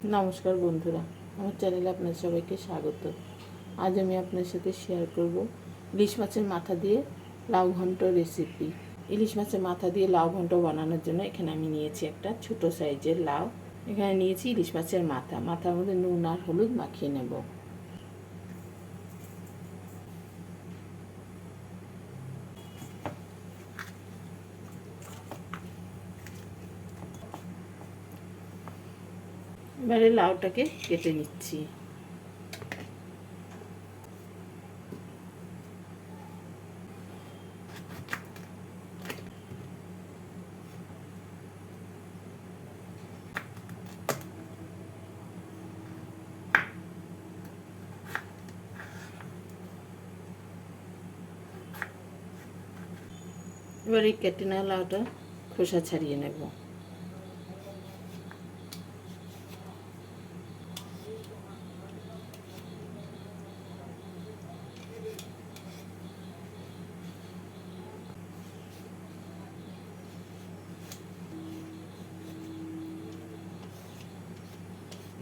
নমস্কার বন্ধুরা, আমার চ্যানেলে আপনার সবাইকে স্বাগত। আজ আমি আপনার সাথে শেয়ার করব ইলিশ মাছের মাথা দিয়ে লাউ ঘন্ট রেসিপি ইলিশ মাছের মাথা দিয়ে লাউ ঘন্ট বানানোর জন্য এখানে আমি নিয়েছি একটা ছোট সাইজের লাউ। এখানে নিয়েছি ইলিশ মাছের মাথা। মাথার মধ্যে নুন আর হলুদ মাখিয়ে নেব। এবারে লাউটাকে কেটে নিচ্ছি। এবার এই কেটে নেওয়া লাউটা খোসা ছাড়িয়ে নেব।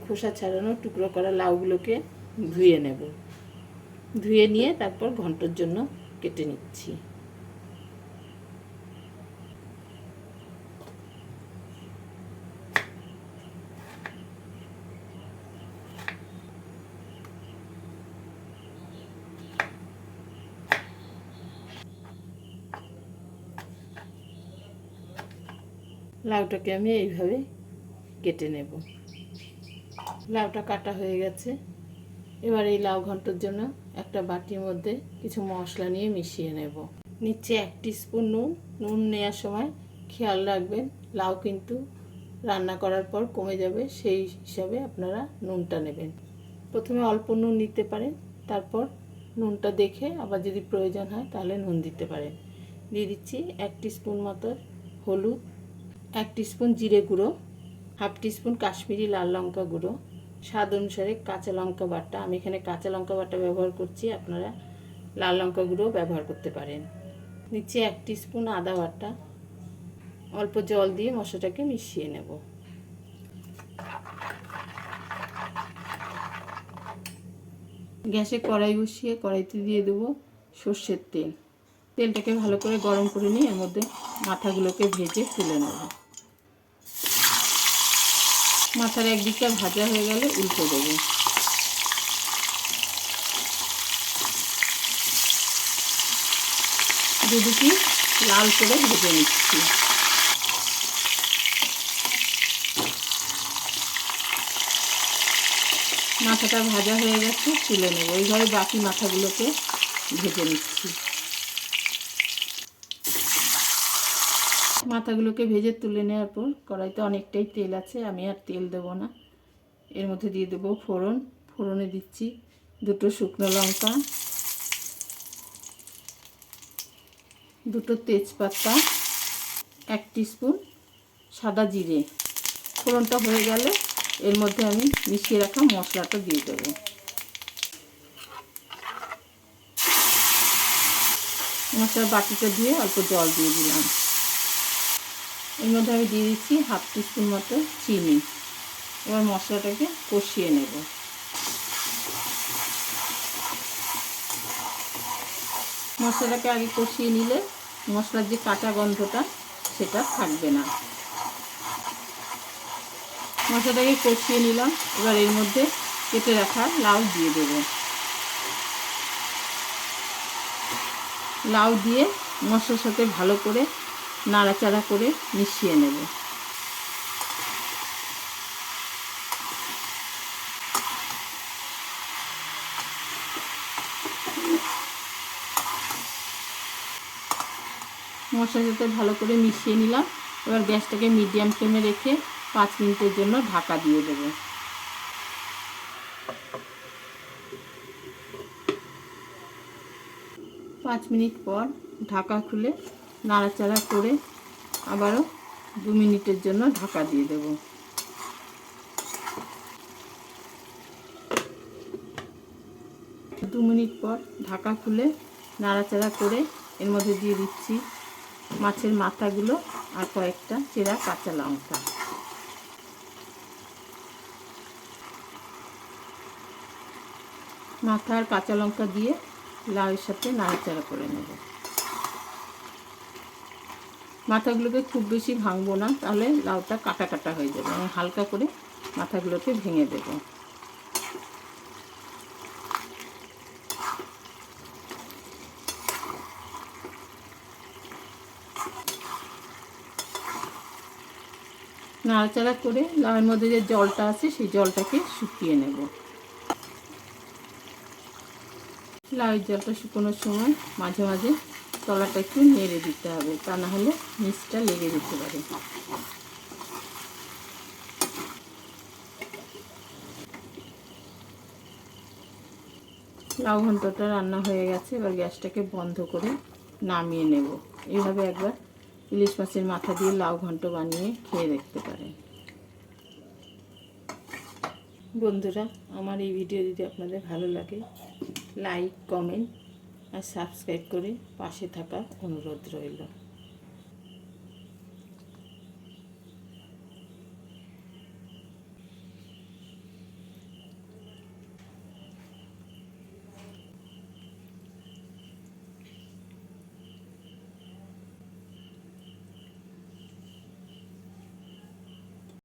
খোসা ছাড়ানো টুকরো করা লাউগুলোকে ধুয়ে নেব। ধুয়ে নিয়ে তারপর ঘণ্টার জন্য কেটে নিচ্ছি। লাউটাকে আমি এইভাবে কেটে নেব। লাউটা কাটা হয়ে গেছে। এবার এই লাউ ঘণ্টার জন্য একটা বাটির মধ্যে কিছু মশলা নিয়ে মিশিয়ে নেব। নিচে এক স্পুন নুন। নুন নেওয়ার সময় খেয়াল রাখবেন, লাউ কিন্তু রান্না করার পর কমে যাবে, সেই হিসাবে আপনারা নুনটা নেবেন। প্রথমে অল্প নুন নিতে পারেন, তারপর নুনটা দেখে আবার যদি প্রয়োজন হয় তাহলে নুন দিতে পারেন। দিয়ে দিচ্ছি এক স্পুন মতো হলুদ, এক স্পুন জিরে গুঁড়ো, হাফ স্পুন কাশ্মীরি লাল লঙ্কা গুঁড়ো স্বাদ অনুসারে কাঁচা লঙ্কা বাটা। আমি এখানে কাঁচা লঙ্কা বাটা ব্যবহার করছি, আপনারা লাল লঙ্কা গুঁড়ো ব্যবহার করতে পারেন। নিচে এক স্পুন আদা বাটা। অল্প জল দিয়ে মশলাটাকে মিশিয়ে নেব। গ্যাসে কড়াই বসিয়ে কড়াইতে দিয়ে দেবো সর্ষের তেল। তেলটাকে ভালো করে গরম করে নিয়ে এর মধ্যে মাথাগুলোকে ভেজে তুলে নেব। মাথার একদিকটা ভাজা হয়ে গেলে উল্টে দেবো। দুদিকে লাল করে ভেজে নিচ্ছি। মাথাটা ভাজা হয়ে গেছে, তুলে নেব। এইভাবে বাকি মাথাগুলোকে ভেজে নিচ্ছি। মাথাগুলোকে ভেজে তুলে নেওয়ার পর কড়াইতে অনেকটাই তেল আছে, আমি আর তেল দেবো না। এর মধ্যে দিয়ে দেবো ফোড়ন। ফোড়নে দিচ্ছি দুটো শুকনো লঙ্কা, দুটো তেজপাতা, এক স্পুন সাদা জিরে। ফোড়নটা হয়ে গেলে এর মধ্যে আমি মিশিয়ে রাখা মশলাটা দিয়ে দেবো। মশলার বাটিটা দিয়ে অল্প জল দিয়ে দিলাম। এর মধ্যে আমি দিয়ে দিচ্ছি হাফ টিস্পুন মতো চিনি। এবার মশলাটাকে কষিয়ে নেব। মশলাটাকে আগে কষিয়ে নিলে মশলার যে কাঁচা গন্ধটা, সেটা থাকবে না। মশলাটাকে কষিয়ে নিলাম। এবার এর মধ্যে কেটে রাখা লাউ দিয়ে দেব। লাউ দিয়ে মশলার সাথে ভালো করে নাড়াচাড়া করে মিশিয়ে নেব। মশলার সাথে ভালো করে মিশিয়ে নিলাম, এবার গ্যাসটাকে মিডিয়াম ফ্লেমে রেখে পাঁচ মিনিটের জন্য ঢাকা দিয়ে দেব। পাঁচ মিনিট পর ঢাকা খুলে নাড়াচাড়া করে আবারও দু মিনিটের জন্য ঢাকা দিয়ে দেব। দু মিনিট পর ঢাকা খুলে নাড়াচাড়া করে এর মধ্যে দিয়ে দিচ্ছি মাছের মাথাগুলো আর কয়েকটা চেরা কাঁচা লঙ্কা। মাথা আর কাঁচা লঙ্কা দিয়ে লাউয়ের সাথে নাড়াচাড়া করে নেব। মাথাগুলোকে খুব বেশি ভাঙবো না, তাহলে লাউটা কাটা কাটা হয়ে যাবে। আমি হালকা করে মাথাগুলোকে ভেঙে দেবো। নাড়াচাড়া করে লাউয়ের মধ্যে যে জলটা আছে, সেই জলটাকে শুকিয়ে নেব। লাউয়ের জলটা শুকোনোর সময় মাঝে মাঝে তলাটা একটু নেড়ে দিতে হবে, তা না হলে নিচটা লেগে যেতে পারে। লাউ ঘন্টটা রান্না হয়ে গেছে, এবার গ্যাসটাকে বন্ধ করে নামিয়ে নেব। এইভাবে একবার ইলিশ মাছের মাথা দিয়ে লাউ ঘন্ট বানিয়ে খেয়ে দেখতে পারেন বন্ধুরা, আমার এই ভিডিও যদি আপনাদের ভালো লাগে, লাইক, কমেন্ট আর সাবস্ক্রাইব করে পাশে থাকার অনুরোধ রইল।